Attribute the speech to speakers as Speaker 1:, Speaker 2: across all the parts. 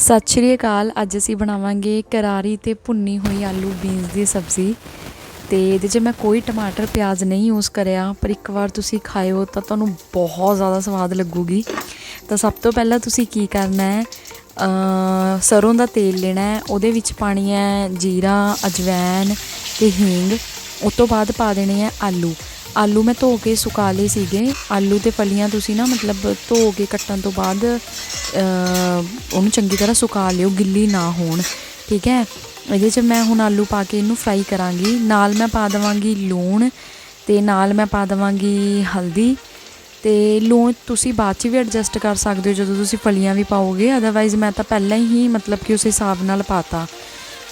Speaker 1: ਸਤਿ ਸ਼੍ਰੀ ਅਕਾਲ। ਅੱਜ ਅਸੀਂ ਬਣਾਵਾਂਗੇ ਕਰਾਰੀ ਤੇ ਭੁੰਨੀ ਹੋਈ ਆਲੂ ਬੀਨਸ ਦੀ ਸਬਜ਼ੀ ਤੇ ਇਹਦੇ 'ਚ ਮੈਂ ਕੋਈ ਟਮਾਟਰ, ਪਿਆਜ਼ ਨਹੀਂ ਯੂਜ਼ ਕਰਿਆ, ਪਰ ਇੱਕ ਵਾਰ ਤੁਸੀਂ ਖਾਇਓ ਤਾਂ ਤੁਹਾਨੂੰ ਬਹੁਤ ਜ਼ਿਆਦਾ ਸਵਾਦ ਲੱਗੂਗੀ। ਤਾਂ ਸਭ ਤੋਂ ਪਹਿਲਾਂ ਤੁਸੀਂ ਕੀ ਕਰਨਾ ਹੈ ਸਰੋਂ ਦਾ ਤੇਲ ਲੈਣਾ ਹੈ, ਉਹਦੇ ਵਿੱਚ ਪਾਣੀ ਹੈ ਜੀਰਾ, ਅਜਵੈਨ ਤੇ ਹਿੰਗ ਉਸ ਤੋਂ ਬਾਅਦ ਪਾ ਦੇਣੇ ਹੈ ਆਲੂ। ਆਲੂ ਮੈਂ ਧੋ ਕੇ ਸੁਕਾ ਲਏ ਸੀਗੇ। ਆਲੂ ਤੇ ਫਲੀਆਂ ਤੁਸੀਂ ਨਾ ਮਤਲਬ ਧੋ ਕੇ ਕੱਟਣ ਤੋਂ ਬਾਅਦ ਉਹਨੂੰ ਚੰਗੀ ਤਰ੍ਹਾਂ ਸੁਕਾ ਲਿਓ, ਗਿੱਲੀ ਨਾ ਹੋਣ। ਠੀਕ ਹੈ? ਇਹਦੇ 'ਚ ਮੈਂ ਹੁਣ ਆਲੂ ਪਾ ਕੇ ਇਹਨੂੰ ਫਰਾਈ ਕਰਾਂਗੀ। ਨਾਲ ਮੈਂ ਪਾ ਦੇਵਾਂਗੀ ਲੂਣ ਤੇ ਨਾਲ ਮੈਂ ਪਾ ਦੇਵਾਂਗੀ ਹਲਦੀ ਤੇ ਲੂਣ ਤੁਸੀਂ ਬਾਅਦ 'ਚ ਵੀ ਐਡਜਸਟ ਕਰ ਸਕਦੇ ਹੋ ਜਦੋਂ ਤੁਸੀਂ ਫਲੀਆਂ ਵੀ ਪਾਓਗੇ। ਅਦਰਵਾਈਜ਼ ਮੈਂ ਤਾਂ ਪਹਿਲਾਂ ਹੀ ਮਤਲਬ ਕਿ ਉਸ ਹਿਸਾਬ ਨਾਲ ਪਾਤਾ।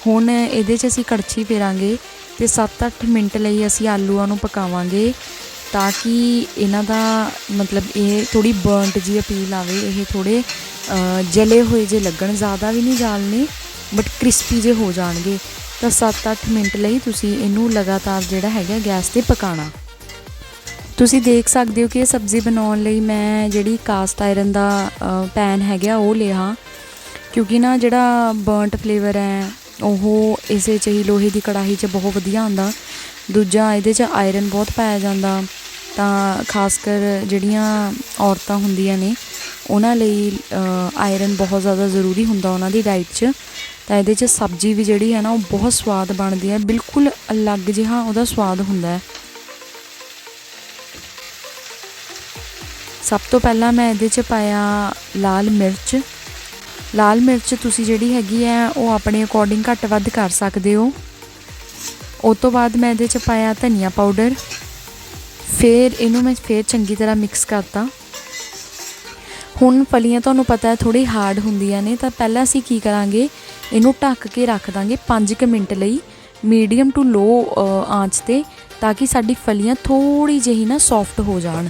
Speaker 1: ਹੁਣ ਇਹਦੇ 'ਚ ਅਸੀਂ ਕੜਛੀ ਫੇਰਾਂਗੇ ਤੇ 7-8 ਮਿੰਟ ਲਈ ਅਸੀਂ ਆਲੂਆਂ ਨੂੰ ਪਕਾਵਾਂਗੇ ਤਾਂ ਕਿ ਇਹਨਾਂ ਦਾ ਮਤਲਬ ਇਹ ਥੋੜੀ ਬਰਨਟ ਜੀ ਅਪੀਲ ਆਵੇ, ਇਹ ਥੋੜੇ ਜਲੇ ਹੋਏ ਜੇ ਲੱਗਣ, ਜ਼ਿਆਦਾ ਵੀ ਨਹੀਂ ਜਾਲਨੇ ਬਟ ਕ੍ਰਿਸਪੀ ਜੇ ਹੋ ਜਾਣਗੇ। ਤਾਂ 7-8 ਮਿੰਟ ਲਈ ਤੁਸੀਂ ਇਹਨੂੰ ਲਗਾਤਾਰ ਜਿਹੜਾ ਹੈਗਾ ਗੈਸ ਤੇ ਪਕਾਣਾ। ਤੁਸੀਂ ਦੇਖ ਸਕਦੇ ਹੋ ਕਿ ਇਹ ਸਬਜ਼ੀ ਬਣਾਉਣ ਲਈ ਮੈਂ ਜਿਹੜੀ ਕਾਸਟ ਆਇਰਨ ਦਾ ਪੈਨ ਹੈਗਾ ਉਹ ਲਿਆ। ਕਿਉਂਕਿ ਨਾ ਜਿਹੜਾ ਬਰਨਟ ਫਲੇਵਰ ਹੈ ਉਹ ਇਸੇ 'ਚ ਹੀ ਲੋਹੇ ਦੀ ਕੜਾਹੀ 'ਚ ਬਹੁਤ ਵਧੀਆ ਹੁੰਦਾ। ਦੂਜਾ ਇਹਦੇ 'ਚ ਆਇਰਨ ਬਹੁਤ ਪਾਇਆ ਜਾਂਦਾ। ਤਾਂ ਖਾਸ ਕਰ ਜਿਹੜੀਆਂ ਔਰਤਾਂ ਹੁੰਦੀਆਂ ਨੇ, ਉਹਨਾਂ ਲਈ ਆਇਰਨ ਬਹੁਤ ਜ਼ਿਆਦਾ ਜ਼ਰੂਰੀ ਹੁੰਦਾ ਉਹਨਾਂ ਦੀ ਡਾਈਟ 'ਚ। ਤਾਂ ਇਹਦੇ 'ਚ ਸਬਜ਼ੀ ਵੀ ਜਿਹੜੀ ਹੈ ਨਾ, ਉਹ ਬਹੁਤ ਸਵਾਦ ਬਣਦੀ ਹੈ। ਬਿਲਕੁਲ ਅਲੱਗ ਜਿਹਾ ਉਹਦਾ ਸਵਾਦ ਹੁੰਦਾ ਹੈ। ਸਭ ਤੋਂ ਪਹਿਲਾਂ ਮੈਂ ਇਹਦੇ 'ਚ ਪਾਇਆ ਲਾਲ ਮਿਰਚ। ਲਾਲ ਮਿਰਚ ਤੁਸੀਂ ਜਿਹੜੀ ਹੈਗੀ ਹੈ, ਉਹ ਆਪਣੇ ਅਕੋਰਡਿੰਗ ਘੱਟ ਵੱਧ ਕਰ ਸਕਦੇ ਹੋ। ਉਸ ਤੋਂ ਬਾਅਦ ਮੈਂ ਇਹਦੇ 'ਚ ਪਾਇਆ ਧਨੀਆ ਪਾਊਡਰ ਫਿਰ ਇਹਨੂੰ ਮੈਂ ਫਿਰ ਚੰਗੀ ਤਰ੍ਹਾਂ ਮਿਕਸ ਕਰਤਾ। ਹੁਣ ਫਲੀਆਂ ਤੁਹਾਨੂੰ ਪਤਾ ਹੈ ਥੋੜੀ ਹਾਰਡ ਹੁੰਦੀਆਂ ਨੇ, ਤਾਂ ਪਹਿਲਾਂ ਅਸੀਂ ਕੀ ਕਰਾਂਗੇ, ਇਹਨੂੰ ਢੱਕ ਕੇ ਰੱਖ ਦਾਂਗੇ 5 ਮਿੰਟ ਲਈ ਮੀਡੀਅਮ ਟੂ ਲੋ ਆਂਚ ਤੇ, ਤਾਂ ਕਿ ਸਾਡੀ ਫਲੀਆਂ ਥੋੜੀ ਜਿਹੀ ਨਾ ਸੌਫਟ ਹੋ ਜਾਣ।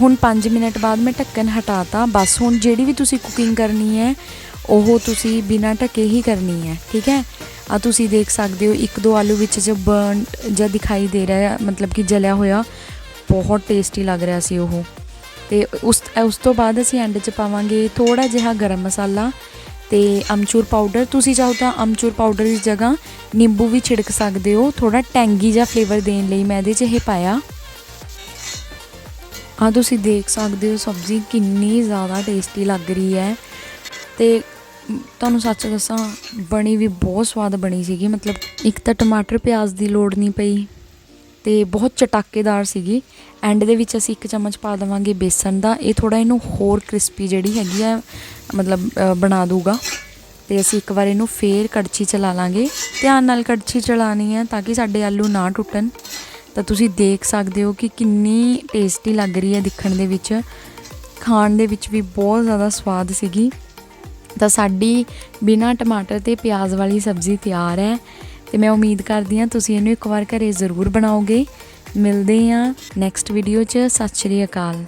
Speaker 1: ਹੁਣ 5 ਮਿੰਟ ਬਾਅਦ ਮੈਂ ਢੱਕਣ ਹਟਾਤਾ। ਬਸ ਹੁਣ ਜਿਹੜੀ ਵੀ ਤੁਸੀਂ ਕੁਕਿੰਗ ਕਰਨੀ ਹੈ, ਉਹ ਤੁਸੀਂ ਬਿਨਾਂ ਢੱਕੇ ਹੀ ਕਰਨੀ ਹੈ, ਠੀਕ ਹੈ? ਆ ਤੁਸੀਂ ਦੇਖ ਸਕਦੇ ਹੋ, ਇੱਕ ਦੋ ਆਲੂ ਵਿੱਚ ਜੋ ਬਰਨ ਜਾਂ ਦਿਖਾਈ ਦੇ ਰਿਹਾ ਮਤਲਬ ਕਿ ਜਲਿਆ ਹੋਇਆ, ਬਹੁਤ ਟੇਸਟੀ ਲੱਗ ਰਿਹਾ ਸੀ ਉਹ। ਤੇ ਉਸ ਉਸ ਤੋਂ ਬਾਅਦ ਅਸੀਂ ਐਂਡ 'ਚ ਪਾਵਾਂਗੇ ਥੋੜਾ ਜਿਹਾ ਗਰਮ ਮਸਾਲਾ ਤੇ ਅਮਚੂਰ ਪਾਊਡਰ ਤੁਸੀਂ ਚਾਹੋ ਤਾਂ ਅਮਚੂਰ ਪਾਊਡਰ ਦੀ ਜਗ੍ਹਾ ਨਿੰਬੂ ਵੀ ਛਿੜਕ ਸਕਦੇ ਹੋ। ਥੋੜਾ ਟੈਂਗੀ ਜਿਹਾ ਫਲੇਵਰ ਦੇਣ ਲਈ ਮੈਂ ਇਹਦੇ 'ਚ ਇਹ ਪਾਇਆ। ਆ ਤੁਸੀਂ ਦੇਖ ਸਕਦੇ ਹੋ ਸਬਜ਼ੀ ਕਿੰਨੀ ਜ਼ਿਆਦਾ ਟੇਸਟੀ ਲੱਗ ਰਹੀ ਹੈ। ਤੇ ਤੁਹਾਨੂੰ ਸੱਚ ਦੱਸਾਂ, ਬਣੀ ਵੀ ਬਹੁਤ ਸਵਾਦ ਬਣੀ ਸੀਗੀ। ਮਤਲਬ ਇੱਕ ਤਾਂ ਟਮਾਟਰ ਪਿਆਜ਼ ਦੀ ਲੋੜ ਨਹੀਂ ਪਈ ਤੇ ਬਹੁਤ ਚਟਾਕੇਦਾਰ ਸੀਗੀ। ਐਂਡ ਦੇ ਵਿੱਚ ਅਸੀਂ ਇੱਕ ਚਮਚ ਪਾ ਦੇਵਾਂਗੇ ਬੇਸਨ ਦਾ। ਇਹ ਥੋੜਾ ਇਹਨੂੰ ਹੋਰ ਕ੍ਰਿਸਪੀ ਜਿਹੜੀ ਹੈਗੀ ਆ, ਮਤਲਬ ਬਣਾ ਦੂਗਾ ਤੇ ਅਸੀਂ ਇੱਕ ਵਾਰ ਇਹਨੂੰ ਫੇਰ ਕੜਛੀ ਚਲਾ ਲਾਂਗੇ। ਧਿਆਨ ਨਾਲ ਕੜਛੀ ਚਲਾਣੀ ਹੈ ਤਾਂ ਕਿ ਸਾਡੇ ਆਲੂ ਨਾ ਟੁੱਟਣ। ਤਾਂ ਤੁਸੀਂ ਦੇਖ ਸਕਦੇ ਹੋ ਕਿ ਕਿੰਨੀ ਟੇਸਟੀ ਲੱਗ ਰਹੀ ਹੈ ਦਿਖਣ ਦੇ ਵਿੱਚ। ਖਾਣ ਦੇ ਵਿੱਚ ਵੀ ਬਹੁਤ ਜ਼ਿਆਦਾ ਸਵਾਦ ਸੀਗੀ। ਤਾਂ ਸਾਡੀ ਬਿਨਾ ਟਮਾਟਰ ਤੇ ਪਿਆਜ਼ ਵਾਲੀ ਸਬਜ਼ੀ ਤਿਆਰ ਹੈ। ਤੇ ਮੈਂ ਉਮੀਦ ਕਰਦੀ ਹਾਂ ਤੁਸੀਂ ਇਹਨੂੰ ਇੱਕ ਵਾਰ ਘਰੇ ਜ਼ਰੂਰ ਬਣਾਓਗੇ। ਮਿਲਦੇ ਹਾਂ ਨੈਕਸਟ ਵੀਡੀਓ 'ਚ। ਸਤਿ ਸ਼੍ਰੀ ਅਕਾਲ।